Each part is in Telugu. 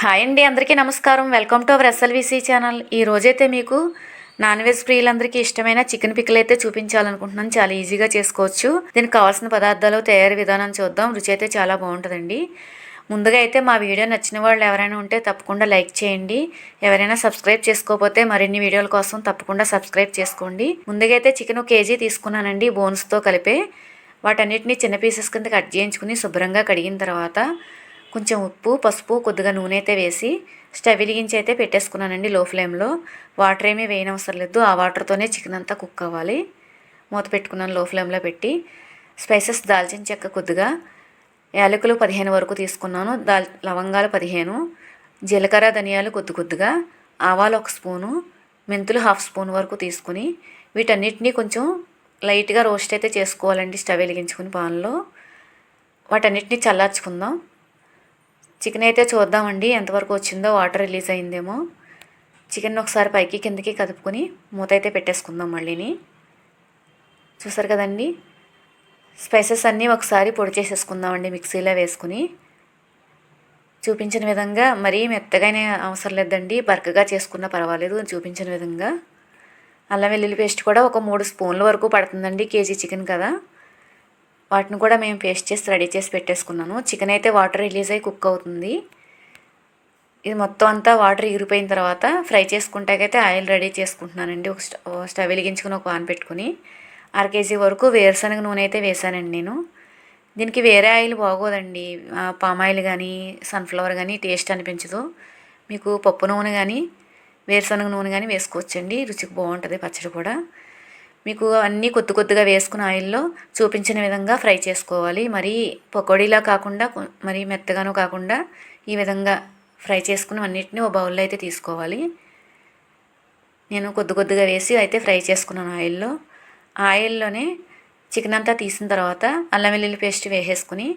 హాయ్ అండి అందరికీ నమస్కారం. Welcome to our SLVC channel. ఈ రోజైతే మీకు నాన్ వెజ్ ప్రియులందరికీ ఇష్టమైన చికెన్ పిక్కలు అయితే చూపించాలనుకుంటున్నాను. చాలా ఈజీగా చేసుకోవచ్చు. దీనికి కావాల్సిన పదార్థాలు తయారీ విధానం చూద్దాం. రుచి అయితే చాలా బాగుంటుందండి. ముందుగా అయితే మా వీడియో నచ్చిన వాళ్ళు ఎవరైనా ఉంటే తప్పకుండా లైక్ చేయండి. ఎవరైనా సబ్స్క్రైబ్ చేసుకోకపోతే మరిన్ని వీడియోల కోసం తప్పకుండా సబ్స్క్రైబ్ చేసుకోండి. ముందుగా అయితే చికెన్ కేజీ తీసుకున్నానండి బోన్స్తో కలిపే. వాటన్నిటిని చిన్న పీసెస్ కింద కట్ చేయించుకుని శుభ్రంగా కడిగిన తర్వాత కొంచెం ఉప్పు పసుపు కొద్దిగా నూనె అయితే వేసి స్టవ్ వెలిగించి అయితే పెట్టేసుకున్నానండి లో ఫ్లేమ్లో. వాటర్ ఏమీ వేయనవసరం లేదు. ఆ వాటర్తోనే చికెన్ అంతా కుక్ అవ్వాలి. మూత పెట్టుకున్నాను లో ఫ్లేమ్లో పెట్టి. స్పైసెస్ దాల్చిన చెక్క కొద్దిగా. యాలకులు పదిహేను వరకు తీసుకున్నాను. దాల్ లవంగాలు పదిహేను. జీలకర్ర ధనియాలు కొద్ది కొద్దిగా. ఆవాలు ఒక స్పూను. మెంతులు హాఫ్ స్పూన్ వరకు తీసుకుని వీటన్నిటినీ కొంచెం లైట్గా రోస్ట్ అయితే చేసుకోవాలండి స్టవ్ వెలిగించుకుని పాన్లో. వాటన్నిటిని చల్లార్చుకుందాం. చికెన్ అయితే చూద్దామండి. ఎంతవరకు వచ్చిందో వాటర్ రిలీజ్ అయిందేమో. చికెన్ ఒకసారి పైకి కిందకి కదుపుకొని మూత అయితే పెట్టేసుకుందాం మళ్ళీని. చూసారు కదండి? స్పైసెస్ అన్నీ ఒకసారి పొడి చేసేసుకుందామండి మిక్సీలో వేసుకుని. చూపించిన విధంగా మరీ మెత్తగానే అవసరం లేదండి. బరకగా చేసుకున్నా పర్వాలేదు చూపించిన విధంగా. అల్లం వెల్లుల్లి పేస్ట్ కూడా ఒక మూడు స్పూన్ల వరకు పడుతుందండి కేజీ చికెన్ కదా. వాటిని కూడా మేము పేస్ట్ చేసి రెడీ చేసి పెట్టేసుకున్నాను. చికెన్ అయితే వాటర్ రిలీజ్ అయ్యి కుక్ అవుతుంది. ఇది మొత్తం అంతా వాటర్ ఎగిరిపోయిన తర్వాత ఫ్రై చేసుకుంటాకైతే ఆయిల్ రెడీ చేసుకుంటున్నానండి. ఒక స్టవ్ వెలిగించుకుని ఒక ఆన్ పెట్టుకుని అర కేజీ వరకు వేరుశనగ నూనె అయితే వేసానండి నేను. దీనికి వేరే ఆయిల్ బాగోదండి. పామ్ ఆయిల్ కానీ సన్ఫ్లవర్ కానీ టేస్ట్ అనిపించదు. మీకు పప్పు నూనె కానీ వేరుశనగ నూనె కానీ వేసుకోవచ్చండి. రుచికి బాగుంటుంది పచ్చడి కూడా. మీకు అన్నీ కొద్ది కొద్దిగా వేసుకున్న ఆయిల్లో చూపించిన విధంగా ఫ్రై చేసుకోవాలి. మరీ పకోడీలా కాకుండా మరీ మెత్తగాను కాకుండా ఈ విధంగా ఫ్రై చేసుకుని అన్నిటిని ఓ బౌల్లో అయితే తీసుకోవాలి. నేను కొద్ది కొద్దిగా వేసి అయితే ఫ్రై చేసుకున్నాను ఆయిల్లో. ఆయిల్లోనే చికెన్ అంతా తీసిన తర్వాత అల్లం వెల్లుల్లి పేస్ట్ వేసేసుకుని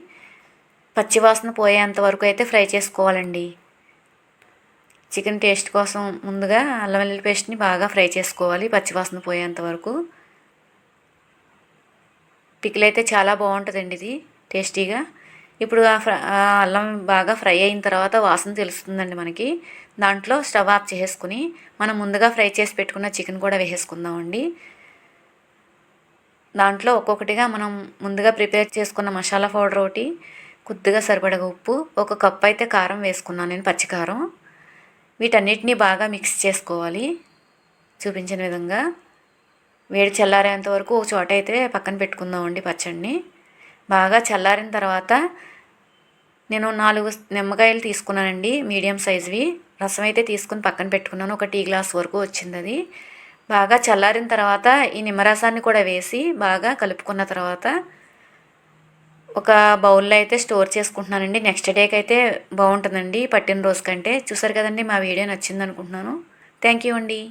పచ్చివాసన పోయేంత వరకు అయితే ఫ్రై చేసుకోవాలండి. చికెన్ టేస్ట్ కోసం ముందుగా అల్లం వెల్లుల్లి పేస్ట్ని బాగా ఫ్రై చేసుకోవాలి పచ్చివాసన పోయేంత వరకు. పికిల్ అయితే చాలా బాగుంటుందండి ఇది టేస్టీగా. ఇప్పుడు ఆ అల్లం బాగా ఫ్రై అయిన తర్వాత వాసన తెలుస్తుందండి మనకి. దాంట్లో స్టవ్ ఆఫ్ చేసుకుని మనం ముందుగా ఫ్రై చేసి పెట్టుకున్న చికెన్ కూడా వేసేసుకుందామండి. దాంట్లో ఒక్కొక్కటిగా మనం ముందుగా ప్రిపేర్ చేసుకున్న మసాలా పౌడర్ ఒకటి కొద్దిగా సరిపడగా ఉప్పు ఒక కప్ అయితే కారం వేసుకున్నాను నేను పచ్చికారం. వీటన్నిటిని బాగా మిక్స్ చేసుకోవాలి చూపించిన విధంగా. వేడి చల్లారేంత వరకు ఒక చోట అయితే పక్కన పెట్టుకుందామండి పచ్చడిని. బాగా చల్లారిన తర్వాత నేను నాలుగు నిమ్మకాయలు తీసుకున్నానండి మీడియం సైజువి. రసం అయితే తీసుకుని పక్కన పెట్టుకున్నాను ఒక టీ గ్లాస్ వరకు వచ్చింది అది. బాగా చల్లారిన తర్వాత ఈ నిమ్మరసాన్ని కూడా వేసి బాగా కలుపుకున్న తర్వాత ఒక బౌల్లో అయితే స్టోర్ చేసుకుంటున్నానండి. నెక్స్ట్ డేకి అయితే బాగుంటుందండి పట్టిన రోజు కంటే. చూసారు కదండి మా వీడియో నచ్చింది అనుకుంటున్నాను థ్యాంక్ యూ అండి.